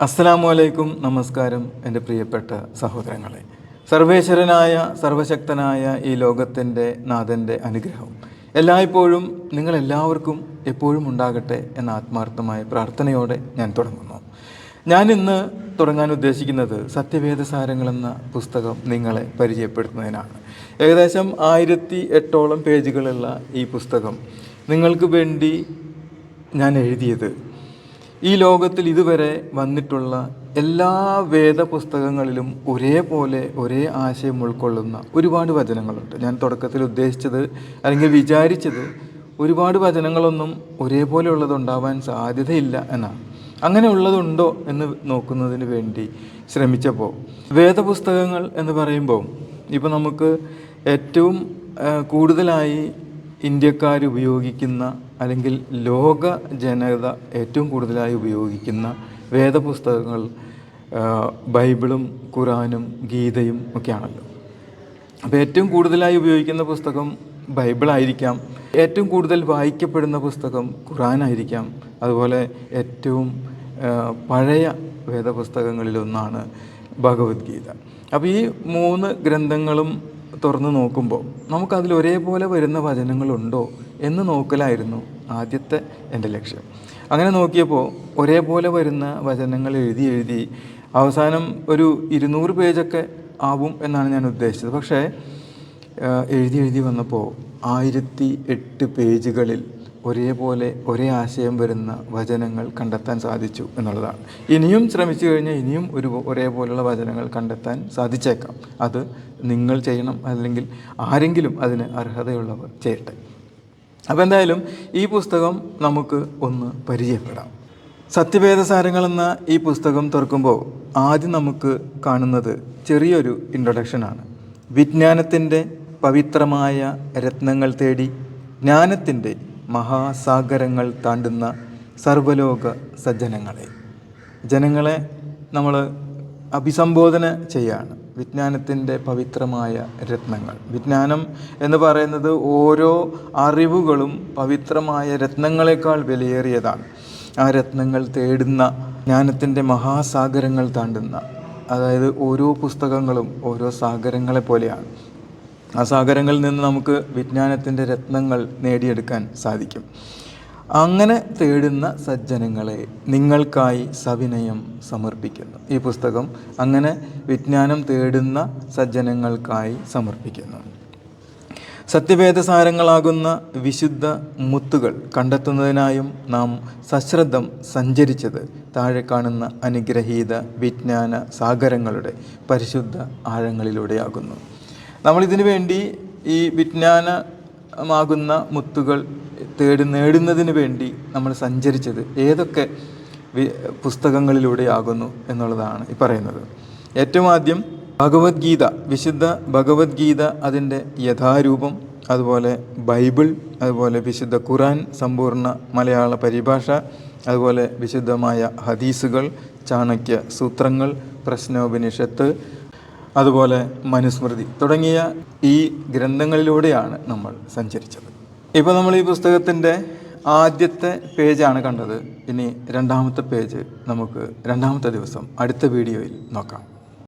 അസ്സലാമു അലൈക്കും നമസ്കാരം എന്റെ പ്രിയപ്പെട്ട സഹോദരങ്ങളെ. സർവേശ്വരനായ സർവശക്തനായ ഈ ലോകത്തിന്റെ നാഥന്റെ അനുഗ്രഹം എല്ലായ്പ്പോഴും നിങ്ങളെല്ലാവർക്കും എപ്പോഴും ഉണ്ടാകട്ടെ എന്ന ആത്മാർത്ഥമായ പ്രാർത്ഥനയോടെ ഞാൻ തുടങ്ങുന്നു. ഞാൻ ഇന്ന് തുടങ്ങാൻ ഉദ്ദേശിക്കുന്നത് സത്യവേദസാരങ്ങൾ എന്ന പുസ്തകം നിങ്ങളെ പരിചയപ്പെടുത്തുന്നതിനാണ്. ഏകദേശം ആയിരത്തി എട്ടോളം പേജുകളുള്ള ഈ പുസ്തകം നിങ്ങൾക്ക് വേണ്ടി ഞാൻ എഴുതിയത് ഈ ലോകത്തിൽ ഇതുവരെ വന്നിട്ടുള്ള എല്ലാ വേദപുസ്തകങ്ങളിലും ഒരേപോലെ ഒരേ ആശയം ഉൾക്കൊള്ളുന്ന ഒരുപാട് വചനങ്ങളുണ്ട്. ഞാൻ തുടക്കത്തിൽ ഉദ്ദേശിച്ചത് അല്ലെങ്കിൽ വിചാരിച്ചത് ഒരുപാട് വചനങ്ങളൊന്നും ഒരേപോലെ ഉള്ളതുണ്ടാവാൻ സാധ്യതയില്ല എന്നാണ്. അങ്ങനെ ഉള്ളതുണ്ടോ എന്ന് നോക്കുന്നതിന് വേണ്ടി ശ്രമിച്ചപ്പോൾ വേദപുസ്തകങ്ങൾ എന്ന് പറയുമ്പോൾ ഇപ്പോൾ നമുക്ക് ഏറ്റവും കൂടുതലായി ഇന്ത്യക്കാർ ഉപയോഗിക്കുന്ന അല്ലെങ്കിൽ ലോക ജനത ഏറ്റവും കൂടുതലായി ഉപയോഗിക്കുന്ന വേദപുസ്തകങ്ങൾ ബൈബിളും ഖുറാനും ഗീതയും ഒക്കെയാണല്ലോ. അപ്പോൾ ഏറ്റവും കൂടുതലായി ഉപയോഗിക്കുന്ന പുസ്തകം ബൈബിളായിരിക്കാം. ഏറ്റവും കൂടുതൽ വായിക്കപ്പെടുന്ന പുസ്തകം ഖുറാനായിരിക്കാം. അതുപോലെ ഏറ്റവും പഴയ വേദപുസ്തകങ്ങളിലൊന്നാണ് ഭഗവത്ഗീത. അപ്പോൾ ഈ മൂന്ന് ഗ്രന്ഥങ്ങളും തുറന്ന് നോക്കുമ്പോൾ നമുക്കതിൽ ഒരേപോലെ വരുന്ന വചനങ്ങളുണ്ടോ എന്ന് നോക്കലായിരുന്നു ആദ്യത്തെ എന്റെ ലക്ഷ്യം. അങ്ങനെ നോക്കിയപ്പോൾ ഒരേപോലെ വരുന്ന വചനങ്ങൾ എഴുതി എഴുതി അവസാനം ഒരു ഇരുന്നൂറ് പേജൊക്കെ ആവും എന്നാണ് ഞാൻ ഉദ്ദേശിച്ചത്. പക്ഷേ എഴുതി എഴുതി വന്നപ്പോൾ ആയിരത്തി എട്ട് പേജുകളിൽ ഒരേപോലെ ഒരേ ആശയം വരുന്ന വചനങ്ങൾ കണ്ടെത്താൻ സാധിച്ചു എന്നുള്ളതാണ്. ഇനിയും ശ്രമിച്ചു കഴിഞ്ഞാൽ ഇനിയും ഒരു ഒരേപോലെയുള്ള വചനങ്ങൾ കണ്ടെത്താൻ സാധിച്ചേക്കാം. അത് നിങ്ങൾ ചെയ്യണം അല്ലെങ്കിൽ ആരെങ്കിലും അതിന് അർഹതയുള്ളവർ ചെയ്യട്ടെ. അപ്പോൾ എന്തായാലും ഈ പുസ്തകം നമുക്ക് ഒന്ന് പരിചയപ്പെടാം. സത്യവേദസാരങ്ങൾ എന്ന ഈ പുസ്തകം തുറക്കുമ്പോൾ ആദ്യം നമുക്ക് കാണുന്നത് ചെറിയൊരു ഇൻട്രൊഡക്ഷനാണ് വിജ്ഞാനത്തിന്റെ പവിത്രമായ രത്നങ്ങൾ തേടി ജ്ഞാനത്തിന്റെ മഹാസാഗരങ്ങൾ താണ്ടുന്ന സർവലോക സജ്ജനങ്ങളെ. ജനങ്ങളെ നമ്മൾ അഭിസംബോധന ചെയ്യാണ്. വിജ്ഞാനത്തിന്റെ പവിത്രമായ രത്നങ്ങൾ. വിജ്ഞാനം എന്ന് പറയുന്നത് ഓരോ അറിവുകളും പവിത്രമായ രത്നങ്ങളെക്കാൾ വിലയേറിയതാണ്. ആ രത്നങ്ങൾ തേടുന്ന ജ്ഞാനത്തിന്റെ മഹാസാഗരങ്ങൾ താണ്ടുന്ന അതായത് ഓരോ പുസ്തകങ്ങളും ഓരോ സാഗരങ്ങളെ പോലെയാണ്. ആ സാഗരങ്ങളിൽ നിന്ന് നമുക്ക് വിജ്ഞാനത്തിന്റെ രത്നങ്ങൾ നേടിയെടുക്കാൻ സാധിക്കും. അങ്ങനെ തേടുന്ന സജ്ജനങ്ങളെ നിങ്ങൾക്കായി സവിനയം സമർപ്പിക്കുന്നു. ഈ പുസ്തകം അങ്ങനെ വിജ്ഞാനം തേടുന്ന സജ്ജനങ്ങൾക്കായി സമർപ്പിക്കുന്നു. സത്യവേദസാരങ്ങളാകുന്ന വിശുദ്ധ മുത്തുകൾ കണ്ടെത്തുന്നതിനായും നാം സശ്രദ്ധം സഞ്ചരിച്ചത് താഴെ കാണുന്ന അനുഗ്രഹീത വിജ്ഞാന സാഗരങ്ങളുടെ പരിശുദ്ധ ആഴങ്ങളിലൂടെയാകുന്നു. നമ്മളിതിനു വേണ്ടി ഈ വിജ്ഞാനമാകുന്ന മുത്തുകൾ തേടി നേടുന്നതിന് വേണ്ടി നമ്മൾ സഞ്ചരിച്ചത് ഏതൊക്കെ പുസ്തകങ്ങളിലൂടെയാകുന്നു എന്നുള്ളതാണ് ഈ പറയുന്നത്. ഏറ്റവും ആദ്യം ഭഗവത്ഗീത വിശുദ്ധ ഭഗവത്ഗീത അതിന്റെ യഥാരൂപം അതുപോലെ ബൈബിൾ അതുപോലെ വിശുദ്ധ ഖുറാൻ സമ്പൂർണ മലയാള പരിഭാഷ അതുപോലെ വിശുദ്ധമായ ഹദീസുകൾ ചാണക്യ സൂത്രങ്ങൾ പ്രശ്നോപനിഷത്ത് അതുപോലെ മനുസ്മൃതി തുടങ്ങിയ ഈ ഗ്രന്ഥങ്ങളിലൂടെയാണ് നമ്മൾ സഞ്ചരിച്ചത്. ഇപ്പോൾ നമ്മൾ ഈ പുസ്തകത്തിന്റെ ആദ്യത്തെ പേജാണ് കണ്ടത്. ഇനി രണ്ടാമത്തെ പേജ് നമുക്ക് രണ്ടാമത്തെ ദിവസം അടുത്ത വീഡിയോയിൽ നോക്കാം.